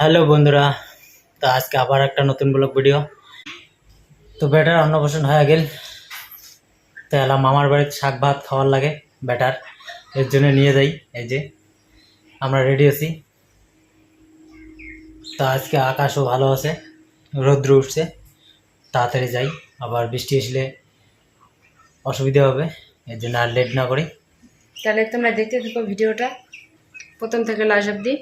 Hello বন্ধুরা, তো আজকে আবার একটা নতুন ব্লগ ভিডিও। তো বেটার অন্নপ্রাশন হয়ে গেল। তো এলাম মামার বাড়িতে শাক ভাত খাওয়ার লাগে, বেটার। এর জন্য নিয়ে যাই, এই যে আমরা রেডি আছি। তো আজকে আকাশও ভালো আছে, রৌদ্র উঠছে। তাড়াতাড়ি যাই, আবার বৃষ্টি আসলে অসুবিধা হবে, এর জন্য আর লেট না করি। তাহলে তোমরা দেখতে থাকো ভিডিওটা। প্রথম থেকে লাস্ট অব্দি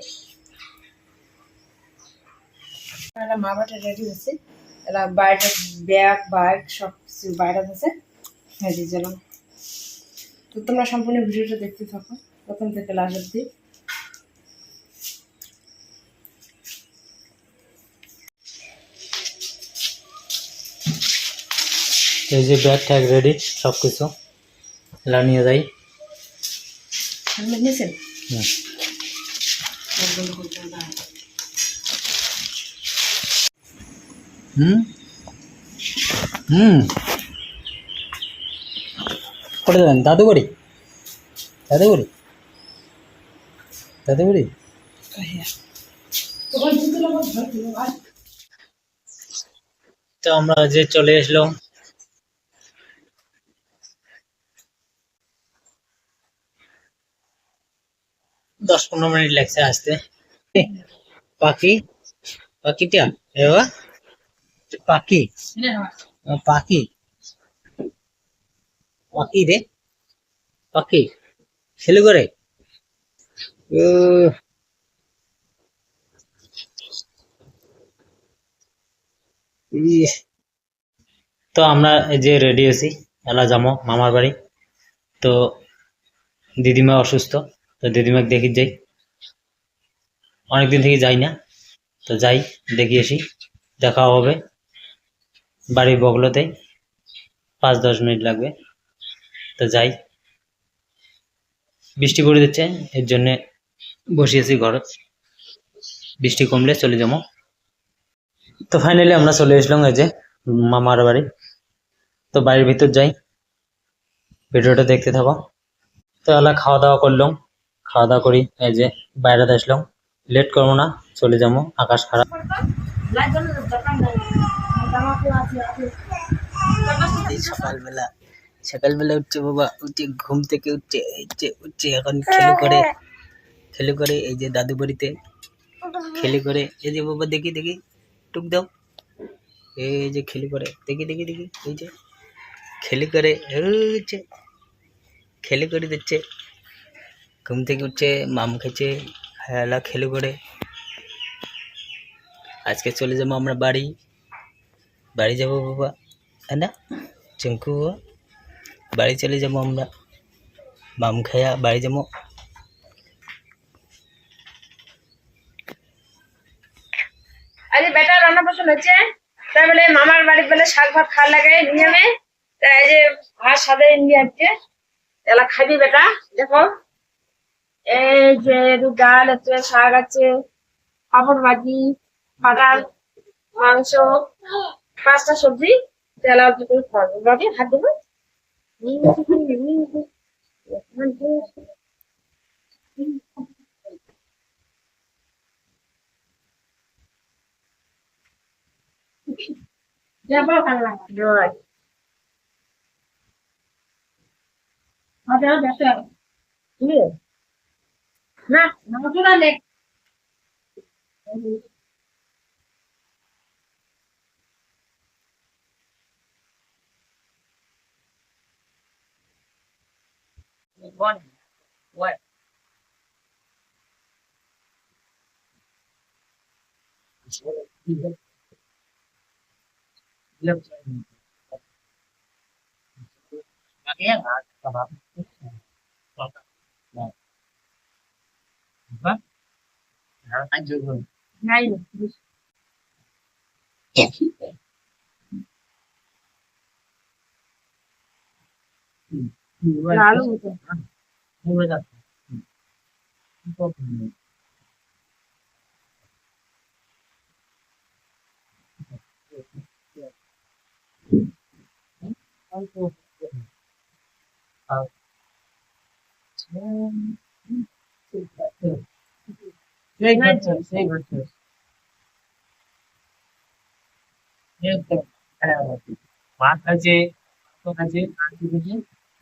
এরা মা বাটা রেডি হয়েছে। এরা বাইরে ব্যাগ বাইক সব কিছু বাইরে আছে। রেডি গেলাম তো তোমরা সম্পূর্ণ ভিডিওটা দেখতে থাকো। প্রথম থেকে লাস্ট অব্দি এই যে ব্যাগ ট্যাগ রেডি সব কিছু এলা নিয়ে যাই। নিয়েছেন হুম। হুম? হুম। কোথায় যাবেন? দাদু দাদু তো আমরা যে চলে আসলাম দশ পনেরো মিনিট লাগছে আসতে। পাখি পাখিটা এবার? পাখি? পাখি। পাখি রে। পাখি। ছেলে করে? তো আমরা এই যে রেডি আছি এলা যাব মামার বাড়ি। তো দিদিমা অসুস্থ তো দিদিমাকে দেখি যাই। অনেকদিন থেকে যাই না তো যাই দেখি আসি দেখা হবে। বাড়ির বগলতে। পাঁচ, দশ মিনিট লাগবে। তো যাই। বৃষ্টি পড়ে দিচ্ছে, এর জন্যে বসিয়েছি ঘরে। বৃষ্টি কমলে চলে যাব। তো ফাইনালি আমরা চলে আসলাম এই যে মামার বাড়ি। তো বাড়ির ভিতর যাই। ভিডিওটা দেখতে থাকো। তো এলা খাওয়া দাওয়া করলাম। খাওয়া দাওয়া করি, এই যে বাইরে আসলাম। লেট করব না, চলে যাব। আকাশ খারাপ। সকালবেলা সকালবেলা উঠছে বাবা, উঠে ঘুম থেকে উঠছে উঠছে উঠছে, এখন খেলে করে খেলে করে, এই যে দাদু বাড়িতে, খেলে করে, এই যে বাবা দেখি দেখি, টুক দাও, এই যে খেলি করে, দেখি দেখি দেখি, এই যে খেলি করে হচ্ছে খেলে করে দিচ্ছে, ঘুম থেকে উঠছে, মাম খেছে খেলা খেলে করে, আজকে চলে যাব আমরা বাড়ি বাড়ি যাব বাবা। হ্যাঁ না? চিঙ্কু বাড়ি চলে যাব আমরা। মাম খায়া বাড়ি যাব। আরে বেটা, রান্না পছন্দ হচ্ছে তাই বলে মামার বাড়ি বলে শাক ভাত খাওয়ার লাগে নিয়মে। তাই এই যে ভাত সাদে নিয়ে আসছে এলা খাবি বেটা, দেখো। এই যে ডাল আছে, শাক আছে, পাপড় ভাজি পাটার মাংস। পাঁচটা সবজি তেলা অল্প করে খাওয়াবো বাবি হাত দেবো? না খাল্লা One. What? Ngay. Lalu Favoritism, favoritism. Yes, sir. Uh, what is it? What is it?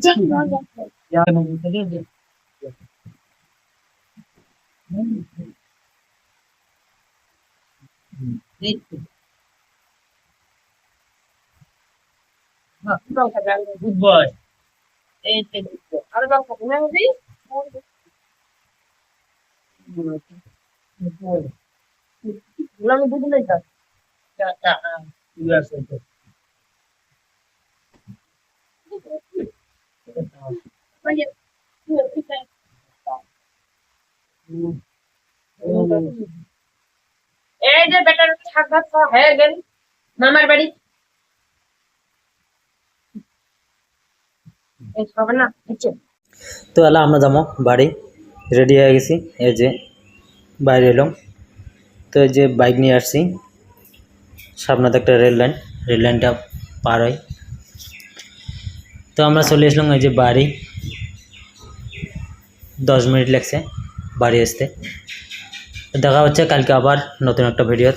Jangan lupa like, share dan subscribe. Terima kasih. Terima kasih. Terima kasih. Terima kasih. Terima kasih. ni? kasih. Terima kasih. Terima kasih. Terima kasih. Terima kasih. Terima kasih. এই যে better শাক ভাত খাওয়া হয়ে গেল মামার বাড়ি তো এলা আমরা যাব বাড়ি। রেডি হয়ে গেছি। এই যে বাইরে এলাম। তো এই যে বাইক নিয়ে আসছি। সামনে একটা রেল লাইন। রেল লাইনটা পার হয়। তো আমরা চলে আসলাম ওই যে বাড়ি। দশ মিনিট লাগছে বাড়ি আসতে। দেখা হচ্ছে কালকে আবার নতুন একটা ভিডিও